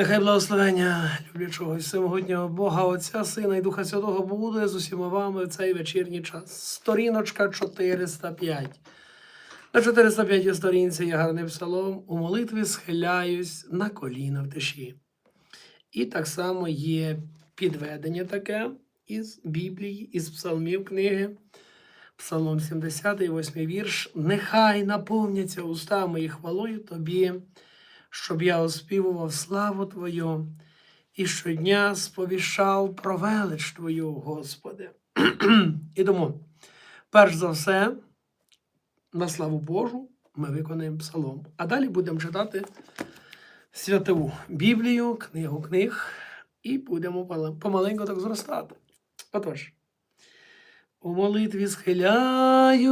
Нехай благословення люблячого всемогутнього Бога, Отця, Сина і Духа Святого буде з усіма вами в цей вечірній час. Сторіночка 405. На 405 сторінці є гарний псалом. У молитві схиляюсь на коліна в тиші. І так само є підведення таке із Біблії, із псалмів книги. Псалом 70, 8 вірш. Нехай наповняться уста мої хвалою тобі, щоб я оспівував славу Твою і щодня сповіщав про велич Твою, Господи. і тому, перш за все, на славу Божу, ми виконаємо псалом. А далі будемо читати святову Біблію, книгу книг, і будемо помаленьку так зростати. Отож. У молитві схиляюсь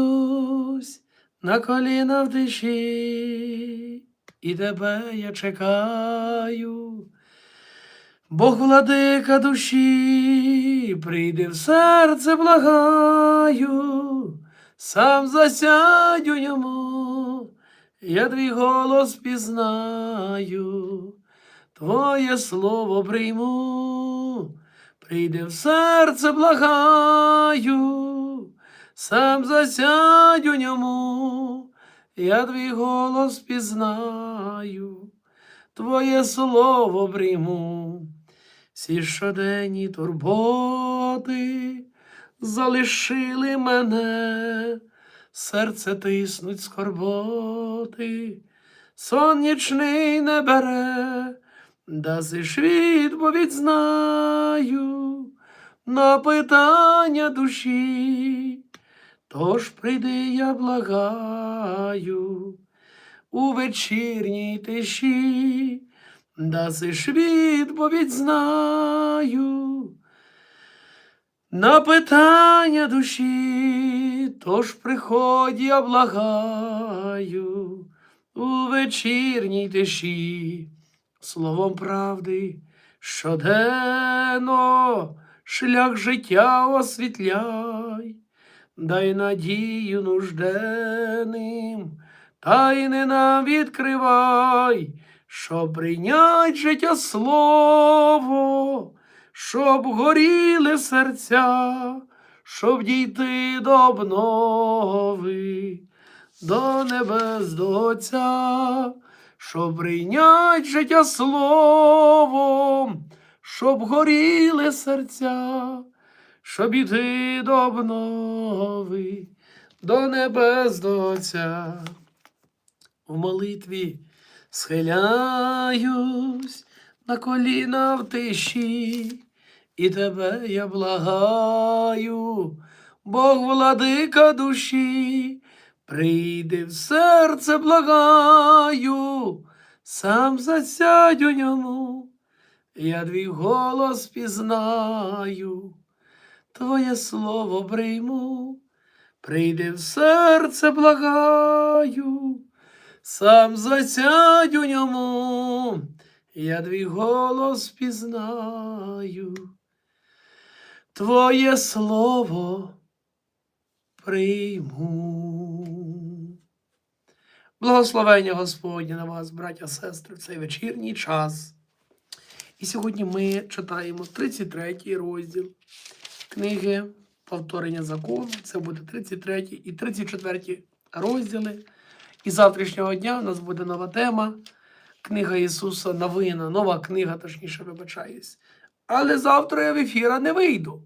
на коліна в тиші, і тебе я чекаю. Бог владика душі, прийди в серце, благаю, сам засядь у ньому, я твій голос пізнаю, твоє слово прийму. Прийди в серце, благаю, сам засядь у ньому, я твій голос пізнаю, твоє слово прийму, всі щоденні турботи залишили мене, серце тиснуть скорботи, сон не бере. Даси ж відповідь знаю на питання душі, тож прийди, я благаю у вечірній тиші, даси ж відповідь знаю на питання душі, тож приходь, я благаю у вечірній тиші. Словом правди щоденно шлях життя освітляй, дай надію нужденним, тайни нам відкривай, щоб прийнять життя слово, щоб горіли серця, щоб дійти до обнови, до небес до Отця щоб прийнять життя словом, щоб горіли серця, щоб іти до обнови, до небес до Отця. В молитві схиляюсь на коліна в тиші, і тебе я благаю, Бог владика душі. Прийди в серце, благаю, сам засядь у ньому, я твій голос пізнаю, твоє слово прийму, прийди в серце, благаю, сам засядь у ньому, я твій голос пізнаю, твоє слово прийму. Благословення Господнє на вас, браття, сестри, в цей вечірній час. І сьогодні ми читаємо 33 розділ книги Повторення закону. Це буде 33 і 34 розділи. І завтрашнього дня у нас буде нова тема. Книга Ісуса Новина, нова книга, точніше, вибачаюсь. Але завтра я в ефіра не вийду,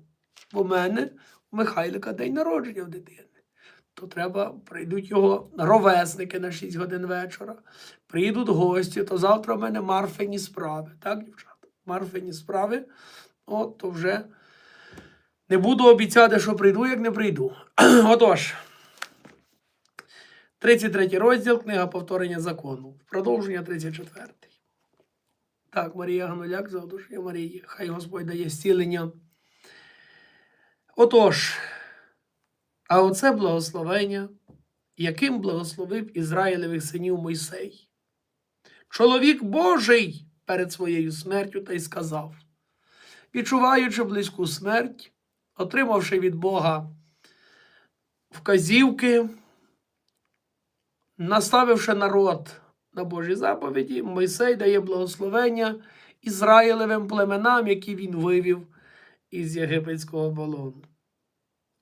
бо в мене у Михайлика день народження в дитини. То треба, прийдуть його ровесники на 6 годин вечора, приїдуть гості, то завтра в мене марфині справи. Так, дівчата? Марфині справи. От то вже не буду обіцяти, що прийду, як не прийду. Отож, 33 розділ, книга повторення закону. Продовження 34. Так, Марія Гануляк, за одушення Марії. Хай Господь дає зцілення. Отож, а оце благословення, яким благословив Ізраїлевих синів Мойсей. Чоловік Божий перед своєю смертю та й сказав, відчуваючи близьку смерть, отримавши від Бога вказівки, наставивши народ на Божі заповіді, Мойсей дає благословення Ізраїлевим племенам, які він вивів із єгипетського полону.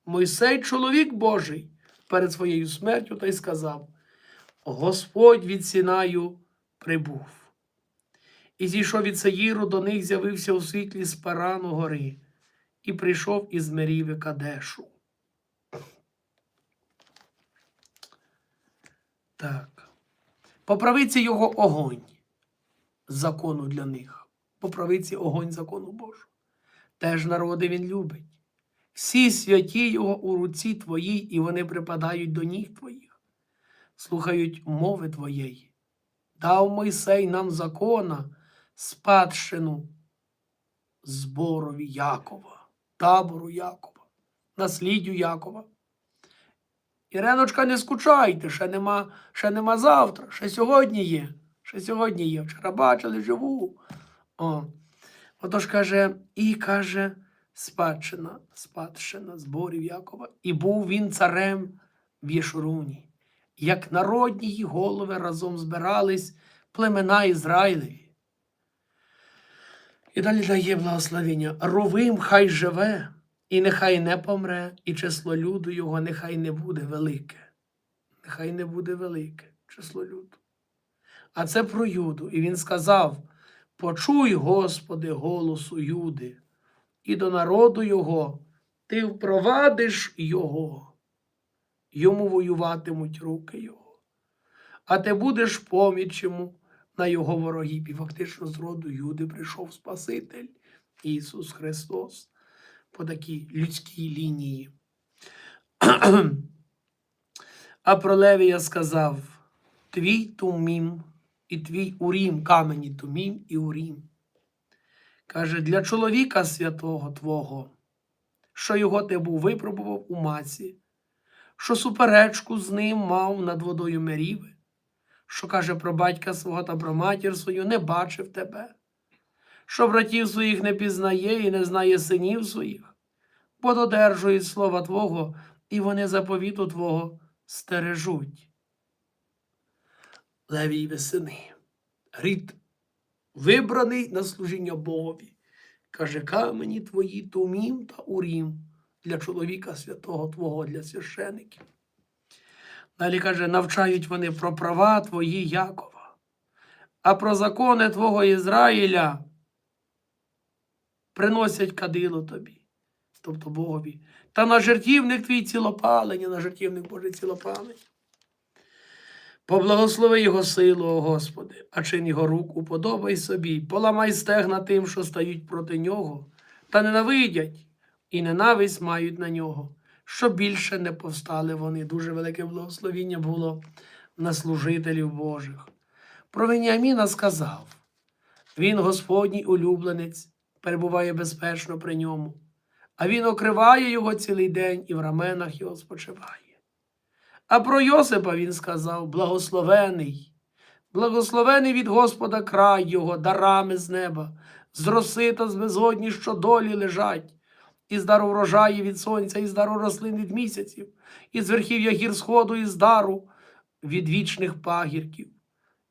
Мойсей, чоловік Божий, перед своєю смертю та й сказав: Господь від Сінаю прибув. І зійшов від Сеїру, до них з'явився у світлі з Парану гори, і прийшов із Меріви Кадешу. Так. По правиці його огонь закону для них. По правиці огонь закону Божого. Теж народи він любить. Всі святі його у руці твоїй, і вони припадають до ніг твоїх, слухають мови твоєї. Дав Мойсей нам закона, спадщину зборові Якова, табору Якова, насліддю Якова. Іреночка, не скучайте, ще нема, ще нема завтра, ще сьогодні є. Ще сьогодні є. Вчора бачили, живу. О. Отож каже, і каже, спадщина, спадщина зборів Якова. І був він царем в Єшуруні. Як народні її голови разом збирались племена Ізраїлеві. І далі дає благословення. Ровим хай живе, і нехай не помре, і число люду його нехай не буде велике. Нехай не буде велике число люду. А це про Юду. І він сказав: Почуй, Господи, голосу Юди, і до народу його ти впровадиш його, йому воюватимуть руки його. А ти будеш поміч йому на його ворогів. І фактично з роду Юди прийшов Спаситель Ісус Христос по такій людській лінії. А про Левія сказав: Твій тумім і твій урім, камені тумім і урім. Каже, для чоловіка святого Твого, що його ти був випробував у маці, що суперечку з ним мав над водою Меріви, що каже про батька свого та про матір свою, не бачив тебе, що братів своїх не пізнає і не знає синів своїх, бо додержують слова Твого, і вони заповіту Твого стережуть. Левієві сини, рід вибраний на служіння Богові. Каже, камені твої тумім та урім для чоловіка святого Твого, для священиків. Далі каже, навчають вони про права твої Якова, а про закони Твого Ізраїля приносять кадило тобі, тобто Богові. Та на жертівник твій цілопалення, на жертівник Божий цілопалення. Поблагослови його силу, о Господи, а чин його рук уподобай собі, поламай стегна тим, що стають проти нього, та ненавидять і ненависть мають на нього, щоб більше не повстали вони. Дуже велике благословіння було на служителів Божих. Про Веніаміна сказав: він Господній улюбленець, перебуває безпечно при ньому, а він окриває його цілий день і в раменах його спочиває. А про Йосипа він сказав: благословений, благословений від Господа край його, дарами з неба, з роси та з безодні, що долі лежать, і з дару врожаї від сонця, і з дару рослин від місяців, і з верхів'я гір сходу, і з дару від вічних пагірків,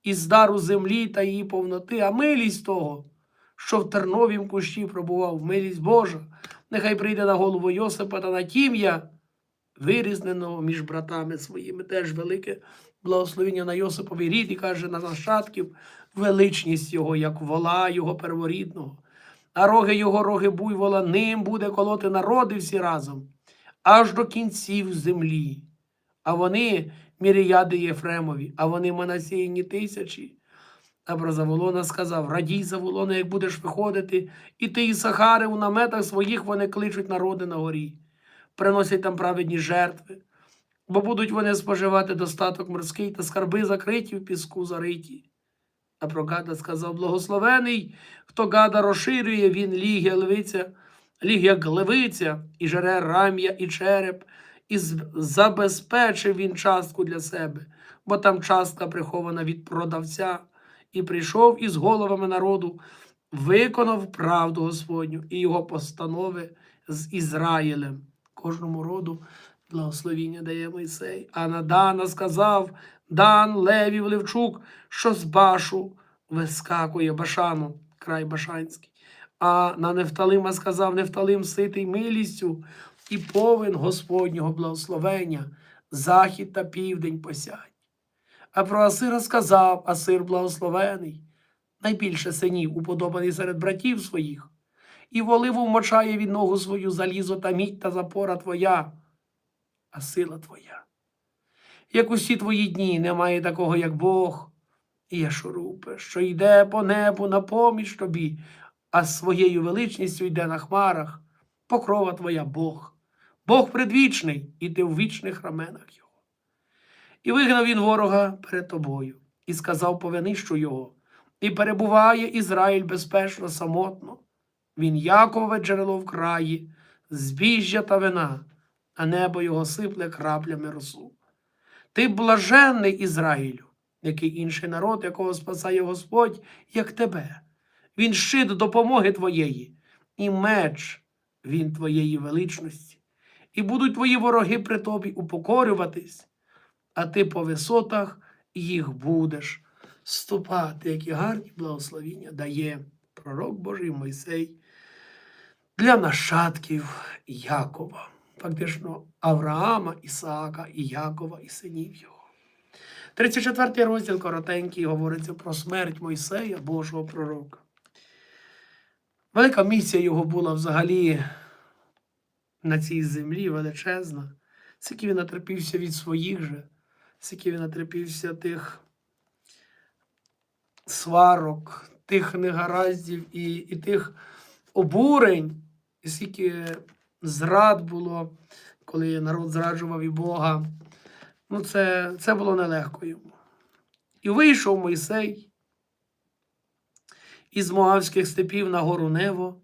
і з дару землі та її повноти, а милість того, що в терновім кущі пробував, милість Божа, нехай прийде на голову Йосипа та на тім'я вирізненого між братами своїми. Теж велике благословення на Йосипові рід і каже на нащадків величність його, як вола його перворідного. А роги його роги буйвола, ним буде колоти народи всі разом, аж до кінців землі. А вони міріяди Єфремові, а вони Манасіїні тисячі. А про Заволона сказав: Радій, Заволона, як будеш виходити, і ти, і Сахари у наметах своїх вони кличуть народи на горі приносять там праведні жертви, бо будуть вони споживати достаток морський та скарби закриті в піску зариті. А про сказав благословений, хто Гада розширює, він ліг, як левиця, ліг як левиця, і жере рам'я і череп, і забезпечив він частку для себе, бо там частка прихована від продавця, і прийшов із головами народу, виконав правду Господню і його постанови з Ізраїлем кожному роду благословіння дає Мойсей. А на Дана сказав Дан Левів Левчук, що з башу вискакує башану. край Башанський. А на Нефталима сказав Нефталим ситий милістю і повен Господнього благословення, захід та південь посядь. А про Асира сказав Асир благословений, найбільше синів, уподобаний серед братів своїх, і воливу вмочає від ногу свою залізо та мідь та запора твоя, а сила твоя. Як усі твої дні немає такого, як Бог, і є шурупе, що йде по небу на поміч тобі, а своєю величністю йде на хмарах, покрова твоя Бог, Бог предвічний, і ти в вічних раменах його. І вигнав він ворога перед тобою, і сказав повинищу його, і перебуває Ізраїль безпечно самотно. Він Якове джерело в краї, збіжжя та вина, а небо його сипле краплями росу. Ти блаженний Ізраїлю, який інший народ, якого спасає Господь, як тебе. Він щит допомоги твоєї, і меч він твоєї величності. І будуть твої вороги при тобі упокорюватись, а ти по висотах їх будеш ступати, які гарні благословіння дає пророк Божий Мойсей для нащадків Якова, фактично Авраама, Ісаака і Якова і синів його. 34 розділ коротенький говориться про смерть Мойсея, Божого пророка. Велика місія його була взагалі на цій землі величезна, скільки він натерпівся від своїх же, скільки він натерпівся тих сварок, тих негараздів і, і тих обурень, і скільки зрад було, коли народ зраджував і Бога. Ну, це, це було нелегко йому. І вийшов Мойсей із Моавських степів на гору Нево,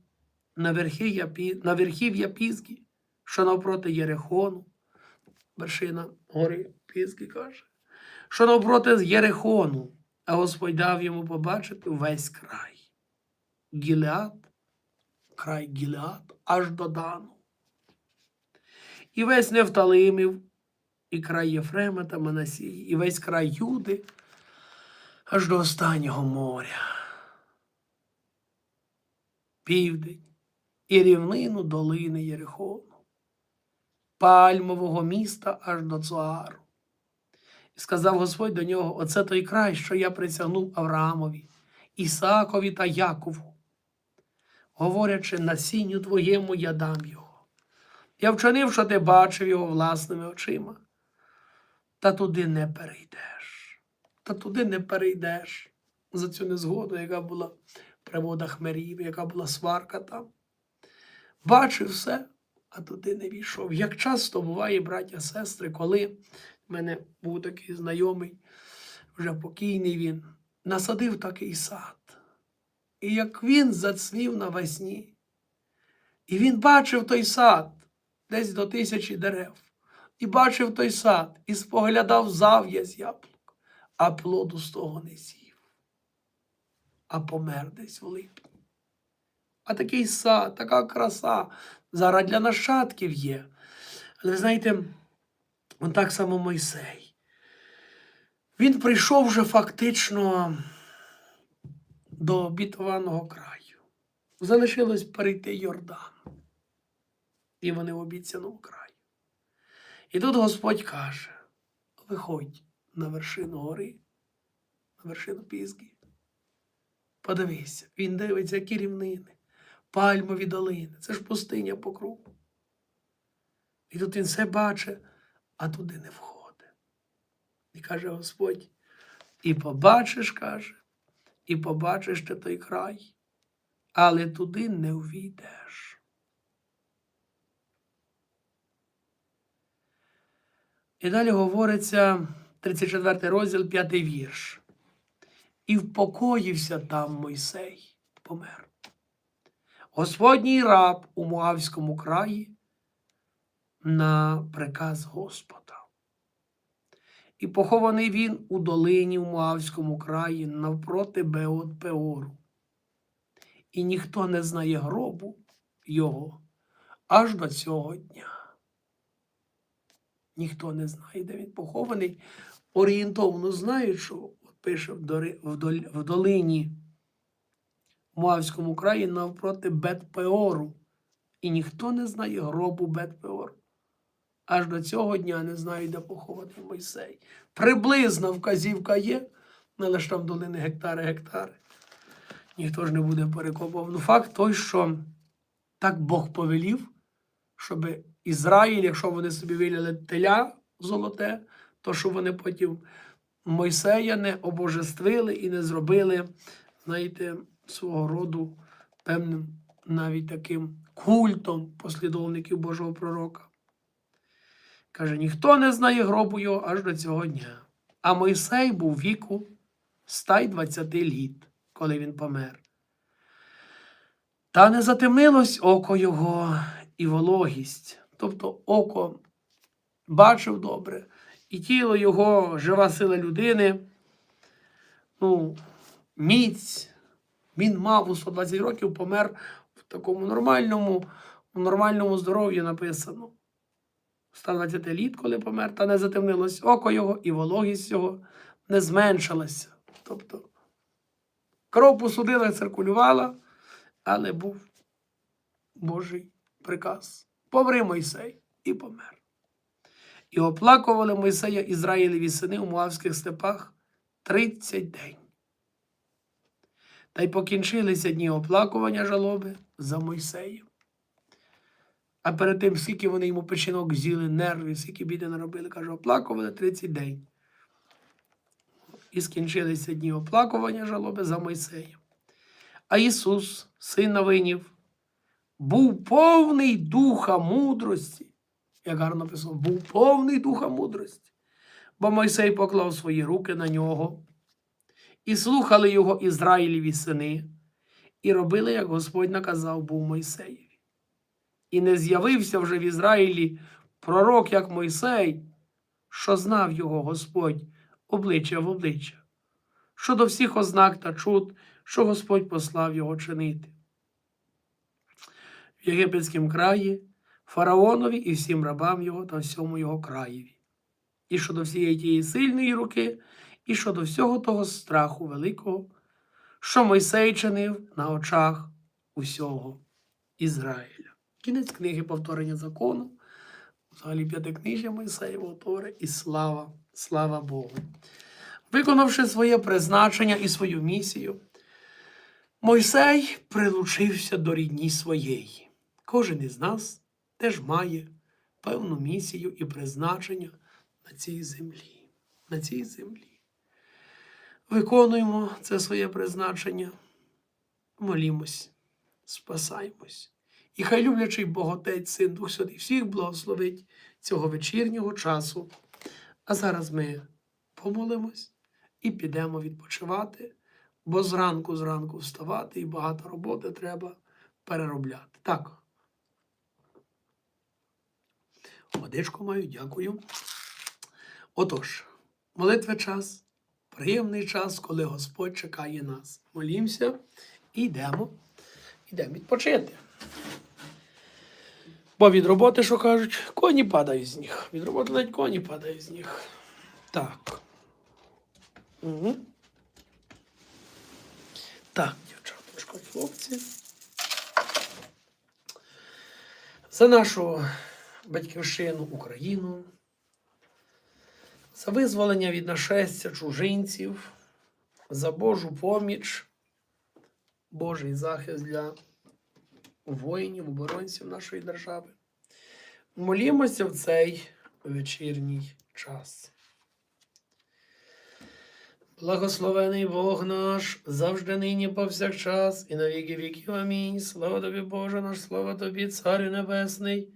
на верхів'я Пі- на верхів'я Пізгі, що навпроти Єрехону, вершина гори Пізгі каже, що навпроти Єрехону, а Господь дав йому побачити весь край. Гілеад, край Гілеад, аж до Дану. І весь Нефталимів, і край Єфрема та Манасії, і весь край Юди, аж до останнього моря. Південь і рівнину долини Єрихону, пальмового міста аж до Цуару. І сказав Господь до нього: Оце той край, що я присягнув Авраамові, Ісаакові та Якову, говорячи, насінню твоєму я дам його. Я вчинив, що ти бачив його власними очима. Та туди не перейдеш. Та туди не перейдеш за цю незгоду, яка була при водах Мерів, яка була сварка там. Бачив все, а туди не війшов. Як часто буває, браття, сестри, коли в мене був такий знайомий, вже покійний він, насадив такий сад. І як він зацвів навесні, і він бачив той сад десь до тисячі дерев, і бачив той сад, і споглядав зав'язь яблук, а плоду з того не з'їв, а помер десь в липні. А такий сад, така краса зараз для нащадків є. Але ви знаєте, он так само Мойсей. Він прийшов вже фактично до обітованого краю. Залишилось перейти Йордан. І вони в обіцяному краю. І тут Господь каже: виходь на вершину гори, на вершину Пізги. Подивися, він дивиться, які рівнини, пальмові долини. Це ж пустиня по кругу. І тут він все бачить, а туди не входить. І каже Господь: і побачиш, каже, і побачиш ти той край, але туди не увійдеш. І далі говориться 34 розділ, 5 вірш. І впокоївся там Мойсей, помер. Господній раб у Моавському краї на приказ Господа. І похований він у долині в Моавському краї навпроти Беот Пеору. І ніхто не знає гробу його аж до цього дня. Ніхто не знає, де він похований. Орієнтовно знають, що пише в, долині в Моавському краї навпроти Бет-Пеору. І ніхто не знає гробу Бет-Пеору. Аж до цього дня не знають, де похований Мойсей. Приблизна вказівка є, але ж там долини гектари, гектари. Ніхто ж не буде перекопав. Ну, факт той, що так Бог повелів, щоб Ізраїль, якщо вони собі виляли теля золоте, то щоб вони потім Мойсея не обожествили і не зробили, знаєте, свого роду певним навіть таким культом послідовників Божого пророка. Каже, ніхто не знає гробу його аж до цього дня. А Мойсей був віку 120 літ, коли він помер. Та не затемнилось око його і вологість, тобто око бачив добре, і тіло його, жива сила людини, ну, міць. Він мав у 120 років, помер в такому нормальному, в нормальному здоров'ї написано. 120 літ, коли помер, та не затемнилось око його, і вологість його не зменшилася. Тобто кров посудила, циркулювала, але був Божий приказ. Помри Мойсей і помер. І оплакували Мойсея Ізраїлеві сини у Моавських степах 30 день. Та й покінчилися дні оплакування жалоби за Мойсеєм. А перед тим, скільки вони йому печінок з'їли, нерви, скільки біди наробили, каже, оплакували 30 день. І скінчилися дні оплакування жалоби за Мойсеєм. А Ісус, син Новинів, був повний духа мудрості. Як гарно написано, був повний духа мудрості. Бо Мойсей поклав свої руки на нього, і слухали його Ізраїліві сини, і робили, як Господь наказав був Мойсеєві. І не з'явився вже в Ізраїлі пророк, як Мойсей, що знав його Господь обличчя в обличчя, щодо всіх ознак та чуд, що Господь послав його чинити. В Єгипетському краї, фараонові і всім рабам його та всьому його краєві, і щодо всієї тієї сильної руки, і щодо всього того страху великого, що Мойсей чинив на очах усього Ізраїля. Кінець книги повторення закону, взагалі п'ятикнижжя Мойсеєвого Тори, і слава, слава Богу. Виконавши своє призначення і свою місію, Мойсей прилучився до рідні своєї. Кожен із нас теж має певну місію і призначення на цій землі. На цій землі. Виконуємо це своє призначення, молімось, спасаємось. І хай люблячий Боготець, Син Дух Святий всіх благословить цього вечірнього часу. А зараз ми помолимось і підемо відпочивати, бо зранку зранку вставати і багато роботи треба переробляти. Так. Водичку маю, дякую. Отож, молитви час, приємний час, коли Господь чекає нас. Молімося і йдемо, йдемо відпочити. Бо від роботи, що кажуть, коні падають з ніг. Від роботи навіть коні падають з ніг. Так. Угу. Так, дівчаточко, хлопці. За нашу батьківщину Україну, за визволення від нашестя чужинців, за Божу поміч, Божий захист для воїнів, оборонців нашої держави. Молімося в цей вечірній час. Благословений Бог наш, завжди нині повсякчас, і на віки віків. Амінь. Слава тобі, Боже наш, слава тобі, Царю Небесний.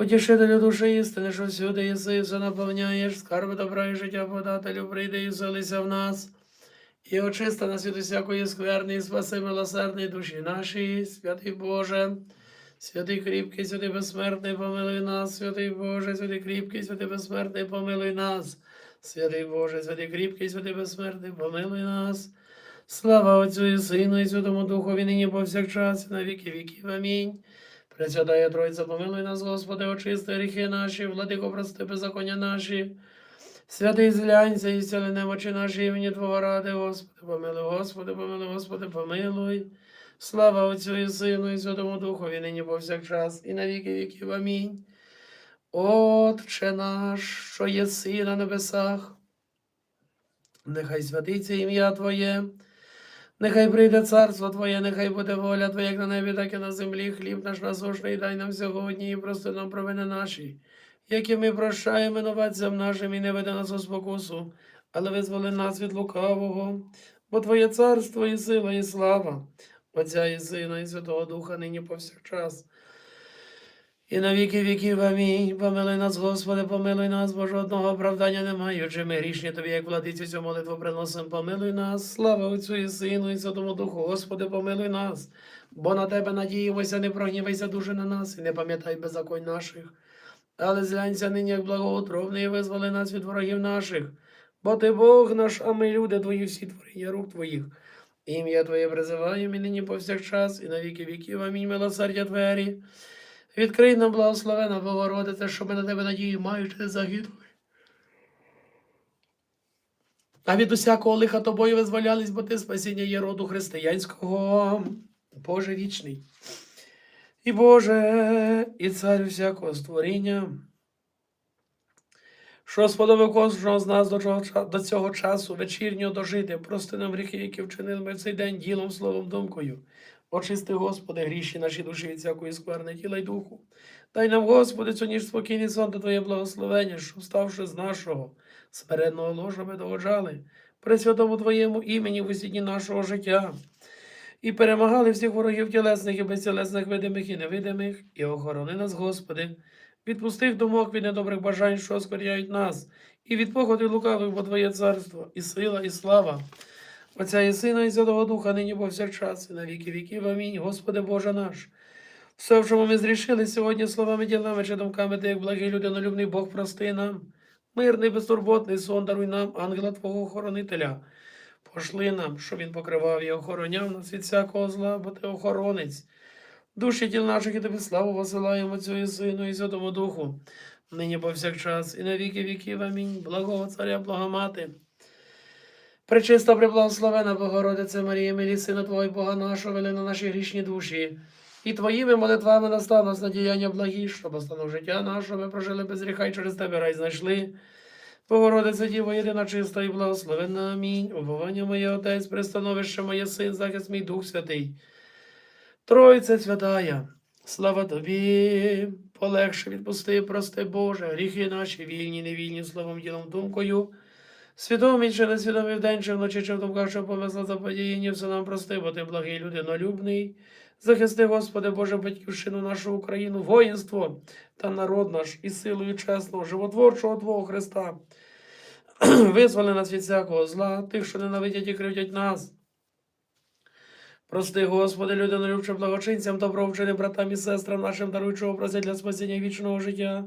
Утішителю душі істини, що всюди єси, наповняєш, скарби добра і життя подателю, прийди і вселися в нас. І очисти нас від усякої скверни, і спаси милосердної душі нашій, святий Боже, святий кріпкий, святий безсмертний, помилуй нас, святий Боже, святий кріпкий, святий безсмертний, помилуй нас, святий Боже, святий кріпкий, святий безсмертний, помилуй нас. Слава Отцю і Сину, і Святому Духові, нині повсякчас, і на віки віків. Амінь. Пресвятая Тройця, помилуй нас, Господи, очисти гріхи наші, владико, прости беззаконня наші. Святий зглянься і зціли немочі наші імені Твого ради, Господи, помилуй, Господи, помилуй, Господи, помилуй. Слава Отцю і Сину, і Святому Духові, нині повсякчас, і на віки віків. Амінь. Отче наш, що єси на небесах, нехай святиться ім'я Твоє, нехай прийде царство Твоє, нехай буде воля Твоя, як на небі, так і на землі. Хліб наш насушний дай нам сьогодні, і прости нам провини наші, які ми прощаємо новацям нашим, і не веде нас у спокусу, але визволи нас від лукавого, бо Твоє царство і сила, і слава, Отця і Сина, і Святого Духа, нині повсякчас. І на віки віків амінь. Помилуй нас, Господи, помилуй нас, бо жодного оправдання не маючи. Ми грішні тобі, як владицю цю молитву приносимо. Помилуй нас, слава Отцю і Сину, і Святому Духу, Господи, помилуй нас, бо на Тебе надіємося, не прогнівайся дуже на нас, і не пам'ятай беззаконь наших. Але зглянься нині, як благоутробний, і визволи нас від ворогів наших. Бо ти Бог наш, а ми люди твої, всі творіння рук твоїх. Ім'я Твоє призиваємо і нині повсякчас, і на віки віків. Амінь, милосердя Твері. Відкрий нам благословена Богородице, що ми на тебе надію, маючи не загинув. А від усякого лиха тобою визволялись, бо ти спасіння є роду християнського, Боже вічний. І Боже, і цар всякого створіння, що сподобав кожного з нас до, чого, до цього часу вечірнього дожити, прости нам гріхи, які вчинили ми цей день ділом, словом, думкою. Очисти, Господи, гріші наші душі від всякої скверни тіла й духу. Дай нам, Господи, цю ніж спокійний сон та Твоє благословення, що, вставши з нашого смиренного ложа, ми догоджали при святому Твоєму імені в усі дні нашого життя. І перемагали всіх ворогів тілесних і безтілесних видимих і невидимих, і охорони нас, Господи, від пустих думок, від недобрих бажань, що оскоряють нас, і від походи лукавих, бо Твоє царство, і сила, і слава. Отця і Сина, і Святого Духа, нині повсякчас, і на віки віків. Амінь. Господи Боже наш. Все, в чому ми зрішили сьогодні словами, ділами чи думками, ти, як благий людинолюбний Бог, прости нам. Мирний, безтурботний сон даруй нам, ангела Твого охоронителя. Пошли нам, щоб він покривав і охороняв нас від всякого зла, бо ти охоронець. Душі тіл наших і тобі славу посилаємо Отцю і Сину, і Святому Духу, нині повсякчас, і на віки віків. Амінь. Благого Царя, благомати. Пречиста преблагословена Богородице Марія, милі Сина Твого і Бога нашого, вели на наші грішні душі. І Твоїми молитвами настав нас надіяння благі, щоб останов життя нашого ми прожили без гріха і через Тебе рай знайшли. Богородице Діво, єдина чиста і благословенна. Амінь. Обовання моє Отець, пристановище моє Син, захист мій Дух Святий. Тройце святая, слава Тобі, полегше відпусти, прости Боже, гріхи наші, вільні, невільні, словом, ділом, думкою. Свідомі чи несвідомі вдень, чи вночі, чи в думках, що помисла за подіяння, все нам прости, бо ти благий людинолюбний. Захисти, Господи, Боже, батьківщину нашу Україну, воїнство та народ наш і силою чесного, животворчого Твого Христа. Визволи нас від всякого зла, тих, що ненавидять і кривдять нас. Прости, Господи, людинолюбчим благочинцям, добровченим братам і сестрам нашим, даруй чого просять для спасіння вічного життя.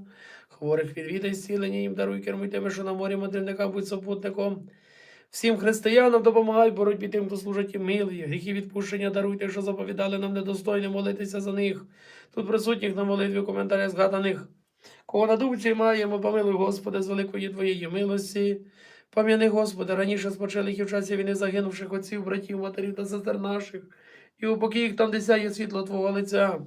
Хворих відвідай, зцілення їм даруй, кермуй тими, що на морі мандрівникам будь супутником. Всім християнам допомагай боротьбі тим, хто служить і милий. Гріхи відпущення даруй тих, що заповідали нам недостойно молитися за них. Тут присутніх на молитві коментарях згаданих. Кого на думці маємо, помилуй, Господи, з великої Твоєї милості. Пам'яни, Господи, раніше спочилих і в часі війни загинувших отців, братів, матерів та сестер наших, і упокій їх там, де сяє світло Твого лиця.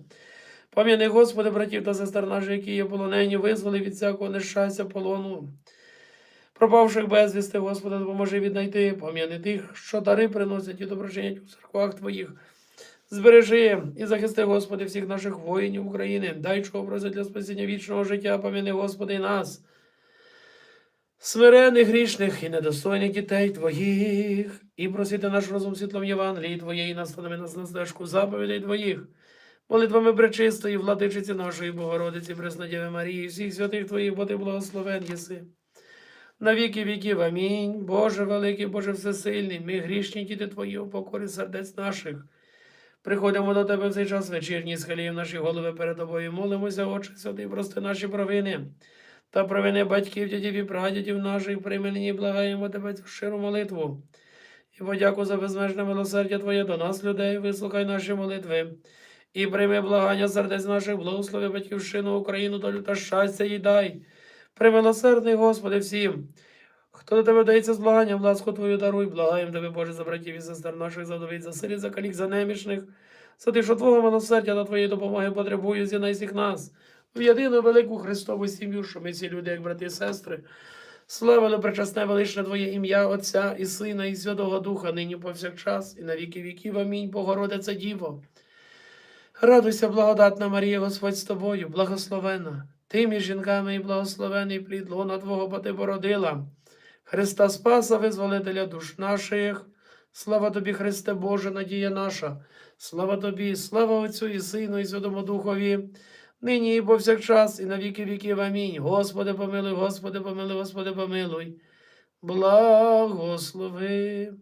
Пам'яни, Господи, братів та сестер наших, які є полонені, визволи від всякого нещастя полону. Пропавших безвісти, Господи, допоможи віднайти, пам'яни тих, що дари приносять і доброчинять у церквах Твоїх. Збережи і захисти, Господи, всіх наших воїнів України, дай чого просить для спасіння вічного життя, пам'яни, Господи, і нас, смирених, грішних і недостойних дітей Твоїх, і просити наш розум світлом Євангелії Твоєї, настанови нас на стежку заповідей Твоїх. Молитвами пречистої, владичиці нашої Богородиці, Преснодіви Марії, всіх святих Твоїх, бо благословен єси. На віки віків. Амінь. Боже великий, Боже всесильний, ми грішні діти Твої, у покорі сердець наших. Приходимо до Тебе в цей час вечірній, схилів наші голови перед Тобою, молимося, Отче Святий, прости наші провини. Та провини батьків, дядів і прадядів наших, примильні, благаємо Тебе цю щиру молитву. І подяку за безмежне милосердя Твоє до нас, людей, вислухай наші молитви. І прийми благання сердець наших, благослови батьківщину, Україну, долю та щастя їй дай. Примилосердний, Господи, всім, Хто до тебе вдається з благанням, ласку Твою даруй, благаєм тебе, Боже, за братів і сестер наших, за вдовиць, за сиріт, за калік, за немічних, за тих, що Твого милосердя та Твоєї допомоги потребують, з'єднай всіх нас в єдину велику Христову сім'ю, що ми всі люди, як брати і сестри. Слава пречесне величне Твоє ім'я Отця і Сина, і Святого Духа, нині повсякчас, і на віки віків. Амінь. Богородице Діво. Радуйся, благодатна Марія, Господь з тобою, благословена. Ти між жінками і благословений плід лона Твого, бо ти породила. Христа Спаса, визволителя душ наших. Слава тобі, Христе Боже, надія наша. Слава тобі, слава Отцю і Сину, і Святому Духові, нині і повсякчас, і на віки віків. Амінь. Господи, помилуй, Господи, помилуй, Господи, помилуй. Благослови.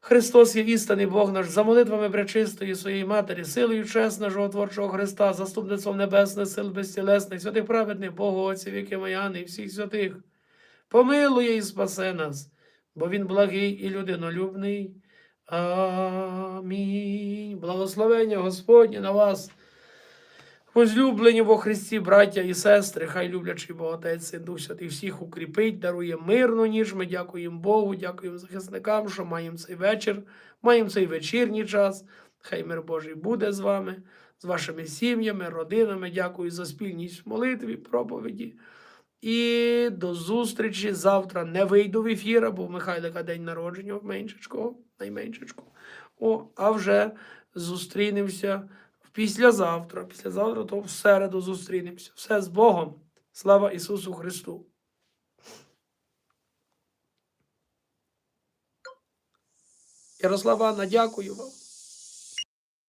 Христос є істинний Бог наш, за молитвами пречистої своєї Матері, силою чесна, животворчого Христа, заступництвом небесних сил безтілесних, святих праведних Богу, Отців, віки Маяни і всіх святих. Помилує і спасе нас, бо Він благий і людинолюбний. Амінь. Благословення Господнє на вас. Возлюблені во Христі, браття і сестри, хай люблячий Бог Отець і Дух Святий всіх укріпить, дарує мирну ніж. Ми дякуємо Богу, дякуємо захисникам, що маємо цей вечір, маємо цей вечірній час. Хай мир Божий буде з вами, з вашими сім'ями, родинами. Дякую за спільність в молитві, проповіді. І до зустрічі завтра не вийду в ефір, бо Михайлика день народження в меншечкого, найменшечкого. О, а вже зустрінемося післязавтра. Післязавтра, то в середу зустрінемося. Все з Богом. Слава Ісусу Христу! Ярослава Анна, дякую вам.